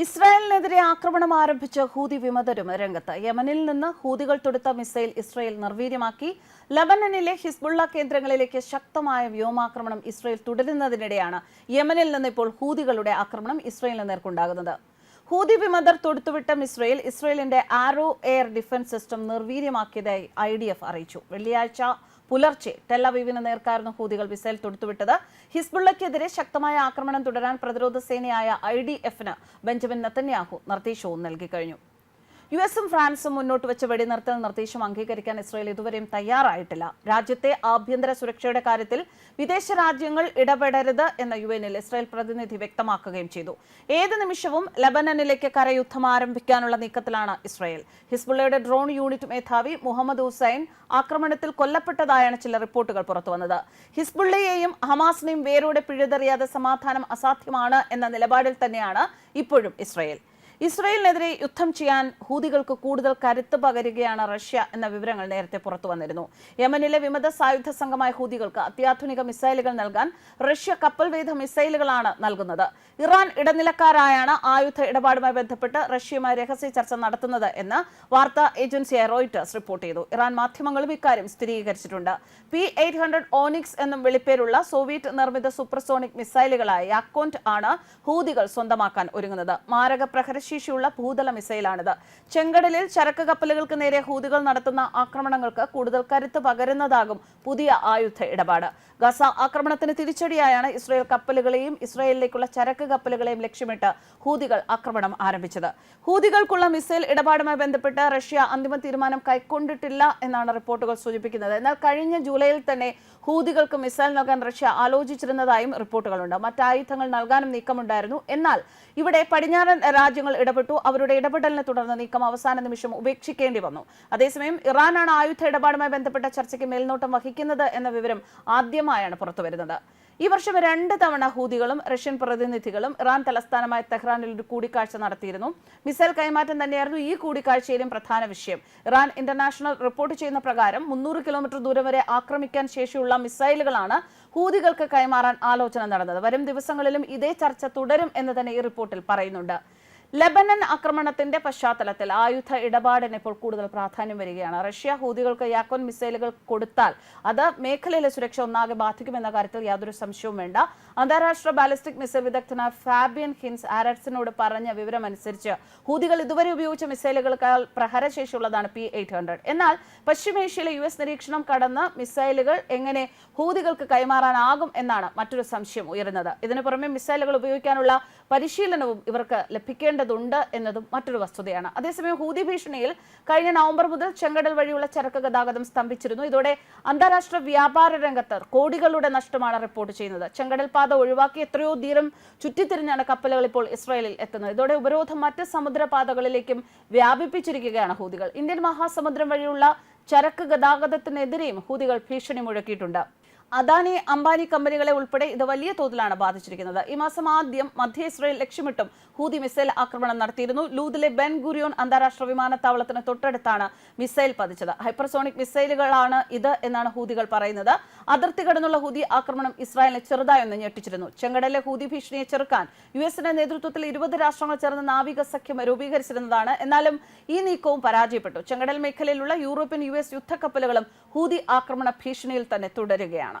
ഇസ്രായേലിനെതിരെ ആക്രമണം ആരംഭിച്ച ഹൂതി വിമതരും രംഗത്ത്. യമനിൽ നിന്ന് ഹൂതികൾ തൊടുത്ത മിസൈൽ ഇസ്രായേൽ നിർവീര്യമാക്കി. ലബനനിലെ ഹിസ്ബുള്ള കേന്ദ്രങ്ങളിലേക്ക് ശക്തമായ വ്യോമാക്രമണം ഇസ്രായേൽ തുടരുന്നതിനിടെയാണ് യമനിൽ നിന്ന് ഇപ്പോൾ ഹൂതികളുടെ ആക്രമണം ഇസ്രായേലിന് നേർക്കുണ്ടാകുന്നത്. ഹൂതി വിമതർ തൊടുത്തുവിട്ട മിസ്രയേൽ ഇസ്രായേലിന്റെ ആരോ എയർ ഡിഫൻസ് സിസ്റ്റം നിർവീര്യമാക്കിയതായി ഐ ഡി എഫ് അറിയിച്ചു. വെള്ളിയാഴ്ച പുലർച്ചെ ടെല്ലവീവിന് നേർക്കായിരുന്നു ഹൂതികൾ മിസൈൽ തൊടുത്തുവിട്ടത്. ഹിസ്ബുള്ളയ്ക്കെതിരെ ശക്തമായ ആക്രമണം തുടരാൻ പ്രതിരോധ സേനയായ ഐ ഡി എഫിന് ബെഞ്ചമിൻ നത്തന്യാഹു നിർദ്ദേശവും നൽകി കഴിഞ്ഞു. യു എസും ഫ്രാൻസും മുന്നോട്ട് വെച്ച വെടിനിർത്തൽ നിർദ്ദേശം അംഗീകരിക്കാൻ ഇസ്രായേൽ ഇതുവരെയും തയ്യാറായിട്ടില്ല. രാജ്യത്തെ ആഭ്യന്തര സുരക്ഷയുടെ കാര്യത്തിൽ വിദേശ രാജ്യങ്ങൾ ഇടപെടരുത് എന്ന യു എനിൽ ഇസ്രായേൽ പ്രതിനിധി വ്യക്തമാക്കുകയും ചെയ്തു. ഏത് നിമിഷവും ലബനനിലേക്ക് കരയുദ്ധം ആരംഭിക്കാനുള്ള നീക്കത്തിലാണ് ഇസ്രായേൽ. ഹിസ്ബുള്ളയുടെ ഡ്രോൺ യൂണിറ്റ് മേധാവി മുഹമ്മദ് ഹുസൈൻ ആക്രമണത്തിൽ കൊല്ലപ്പെട്ടതായാണ് ചില റിപ്പോർട്ടുകൾ പുറത്തുവന്നത്. ഹിസ്ബുള്ളയെയും ഹമാസിനെയും വേരോടെ പിഴുതെറിയാതെ സമാധാനം അസാധ്യമാണ് എന്ന നിലപാടിൽ തന്നെയാണ് ഇപ്പോഴും ഇസ്രായേൽ. ഇസ്രയേലിനെതിരെ യുദ്ധം ചെയ്യാൻ ഹൂതികൾക്ക് കൂടുതൽ കരുത്ത് പകരുകയാണ് റഷ്യ എന്ന വിവരങ്ങൾ നേരത്തെ പുറത്തു വന്നിരുന്നു. യമനിലെ വിമത സായുധ സംഘമായ ഹൂതികൾക്ക് അത്യാധുനിക മിസൈലുകൾ നൽകാൻ റഷ്യ കപ്പൽവേധ മിസൈലുകളാണ് നൽകുന്നത്. ഇറാൻ ഇടനിലക്കാരായാണ് ആയുധ ഇടപാടുമായി ബന്ധപ്പെട്ട് റഷ്യയുമായി രഹസ്യ ചർച്ച നടത്തുന്നത് എന്ന് വാർത്താ ഏജൻസിയായ റോയിറ്റേഴ്സ് റിപ്പോർട്ട് ചെയ്തു. ഇറാൻ മാധ്യമങ്ങളും ഇക്കാര്യം സ്ഥിരീകരിച്ചിട്ടുണ്ട്. പി എയ്റ്റ് ഹൺഡ്രഡ് ഓണിക്സ് എന്നും വിളിപ്പേരുള്ള സോവിയറ്റ് നിർമ്മിത സൂപ്പർസോണിക് മിസൈലുകളായ യാക്കോന്റ് ആണ് ഹൂതികൾ സ്വന്തമാക്കാൻ ഒരുങ്ങുന്നത്. മാരക പ്രഹരശേഷിയുള്ള ഭൂതല മിസൈലാണിത്. ചെങ്കടലിൽ ചരക്ക് കപ്പലുകൾക്ക് നേരെ ഹൂതികൾ നടത്തുന്ന ആക്രമണങ്ങൾക്ക് കൂടുതൽ കരുത്ത് പകരുന്നതാകും പുതിയ ആയുധ ഇടപാട്. ഗസ ആക്രമണത്തിന് തിരിച്ചടിയായാണ് ഇസ്രായേൽ കപ്പലുകളെയും ഇസ്രായേലിലേക്കുള്ള ചരക്ക് കപ്പലുകളെയും ലക്ഷ്യമിട്ട് ഹൂതികൾ ആക്രമണം ആരംഭിച്ചത്. ഹൂതികൾക്കുള്ള മിസൈൽ ഇടപാടുമായി ബന്ധപ്പെട്ട് റഷ്യ അന്തിമ തീരുമാനം കൈക്കൊണ്ടിട്ടില്ല എന്നാണ് റിപ്പോർട്ടുകൾ സൂചിപ്പിക്കുന്നത്. എന്നാൽ കഴിഞ്ഞ ജൂലൈയിൽ തന്നെ ഹൂതികൾക്ക് മിസൈൽ നൽകാൻ റഷ്യ ആലോചിച്ചിരുന്നതായും റിപ്പോർട്ടുകളുണ്ട്. മറ്റായുധങ്ങൾ നൽകാനും നീക്കമുണ്ടായിരുന്നു. എന്നാൽ ഇവിടെ പടിഞ്ഞാറൻ രാജ്യങ്ങൾ ഇടപെട്ടു. അവരുടെ ഇടപെടലിനെ തുടർന്ന് നീക്കം അവസാന നിമിഷം ഉപേക്ഷിക്കേണ്ടി വന്നു. അതേസമയം ഇറാനാണ് ആയുധ ഇടപാടുമായി ബന്ധപ്പെട്ട ചർച്ചയ്ക്ക് മേൽനോട്ടം വഹിക്കുന്നത് എന്ന വിവരം ആദ്യമായാണ് പുറത്തുവരുന്നത് ഈ വർഷം രണ്ട് തവണ ഹൂതികളും റഷ്യൻ പ്രതിനിധികളും ഇറാൻ തലസ്ഥാനമായ തെഹ്റാനിൽ ഒരു കൂടിക്കാഴ്ച നടത്തിയിരുന്നു. മിസൈൽ കൈമാറ്റം തന്നെയായിരുന്നു ഈ കൂടിക്കാഴ്ചയിലും പ്രധാന വിഷയം. ഇറാൻ ഇന്റർനാഷണൽ റിപ്പോർട്ട് ചെയ്യുന്ന പ്രകാരം മുന്നൂറ് കിലോമീറ്റർ ദൂരം വരെ ആക്രമിക്കാൻ ശേഷിയുള്ള മിസൈലുകളാണ് ഹൂതികൾക്ക് കൈമാറാൻ ആലോചന നടന്നത്. വരും ദിവസങ്ങളിലും ഇതേ ചർച്ച തുടരും എന്ന് തന്നെ ഈ റിപ്പോർട്ടിൽ പറയുന്നുണ്ട്. ലബനൻ ആക്രമണത്തിന്റെ പശ്ചാത്തലത്തിൽ ആയുധ ഇടപാടിന് ഇപ്പോൾ കൂടുതൽ പ്രാധാന്യം വരികയാണ്. റഷ്യ ഹൂതികൾക്ക് യാക്കോൻ മിസൈലുകൾ കൊടുത്താൽ അത് മേഖലയിലെ സുരക്ഷ ഒന്നാകെ ബാധിക്കുമെന്ന കാര്യത്തിൽ യാതൊരു സംശയവും വേണ്ട. അന്താരാഷ്ട്ര ബാലിസ്റ്റിക് മിസൈൽ വിദഗ്ധനായ ഫാബിയൻ ഹിൻസ് ആരറ്റ്സിനോട് പറഞ്ഞ വിവരമനുസരിച്ച് ഹൂതികൾ ഇതുവരെ ഉപയോഗിച്ച മിസൈലുകളേക്കാൾ പ്രഹരശേഷിയുള്ളതാണ് പി എയ്റ്റ് ഹൺഡ്രഡ്. എന്നാൽ പശ്ചിമേഷ്യയിലെ യു എസ് നിരീക്ഷണം കടന്ന് മിസൈലുകൾ എങ്ങനെ ഹൂതികൾക്ക് കൈമാറാനാകും എന്നാണ് മറ്റൊരു സംശയം ഉയരുന്നത്. ഇതിനു പുറമെ മിസൈലുകൾ ഉപയോഗിക്കാനുള്ള പരിശീലനവും ഇവർക്ക് ലഭിക്കേണ്ടതുണ്ട് എന്നതും മറ്റൊരു വസ്തുതയാണ്. അതേസമയം ഹൂതി ഭീഷണിയിൽ കഴിഞ്ഞ നവംബർ മുതൽ ചെങ്കടൽ വഴിയുള്ള ചരക്ക് ഗതാഗതം സ്തംഭിച്ചിരുന്നു. ഇതോടെ അന്താരാഷ്ട്ര വ്യാപാര രംഗത്ത് കോടികളുടെ നഷ്ടമാണ് റിപ്പോർട്ട് ചെയ്യുന്നത്. ചെങ്കടൽ പാത ഒഴിവാക്കി എത്രയോ ദീരം ചുറ്റിത്തിരിഞ്ഞാണ് കപ്പലുകൾ ഇപ്പോൾ ഇസ്രായേലിൽ എത്തുന്നത്. ഇതോടെ ഉപരോധം മറ്റ് സമുദ്രപാതകളിലേക്കും വ്യാപിപ്പിച്ചിരിക്കുകയാണ് ഹൂതികൾ. ഇന്ത്യൻ മഹാസമുദ്രം വഴിയുള്ള ചരക്ക് ഗതാഗതത്തിനെതിരെയും ഹൂതികൾ ഭീഷണി മുഴക്കിയിട്ടുണ്ട്. അദാനി അംബാനി കമ്പനികളെ ഉൾപ്പെടെ ഇത് വലിയ തോതിലാണ് ബാധിച്ചിരിക്കുന്നത്. ഈ മാസം ആദ്യം മധ്യ ഇസ്രയേൽ ലക്ഷ്യമിട്ടും ഹൂതി മിസൈൽ ആക്രമണം നടത്തിയിരുന്നു. ലൂതിലെ ബെൻ ഗുരിയോൺ അന്താരാഷ്ട്ര വിമാനത്താവളത്തിന് തൊട്ടടുത്താണ് മിസൈൽ പതിച്ചത്. ഹൈപ്പർസോണിക് മിസൈലുകളാണ് ഇത് എന്നാണ് ഹൂതികൾ പറയുന്നത്. അതിർത്തി കടന്നുള്ള ഹൂതി ആക്രമണം ഇസ്രായേലിനെ ചെറുതായൊന്ന് ഞെട്ടിച്ചിരുന്നു. ചെങ്കടലിലെ ഹൂതി ഭീഷണിയെ ചെറുക്കാൻ യു എസിന്റെ നേതൃത്വത്തിൽ ഇരുപത് രാഷ്ട്രങ്ങൾ ചേർന്ന് നാവിക സഖ്യം രൂപീകരിച്ചിരുന്നതാണ്. എന്നാലും ഈ നീക്കവും പരാജയപ്പെട്ടു. ചെങ്കടൽ മേഖലയിലുള്ള യൂറോപ്യൻ യു എസ് യുദ്ധക്കപ്പലുകളും ഹൂതി ആക്രമണ ഭീഷണിയിൽ തന്നെ തുടരുകയാണ്.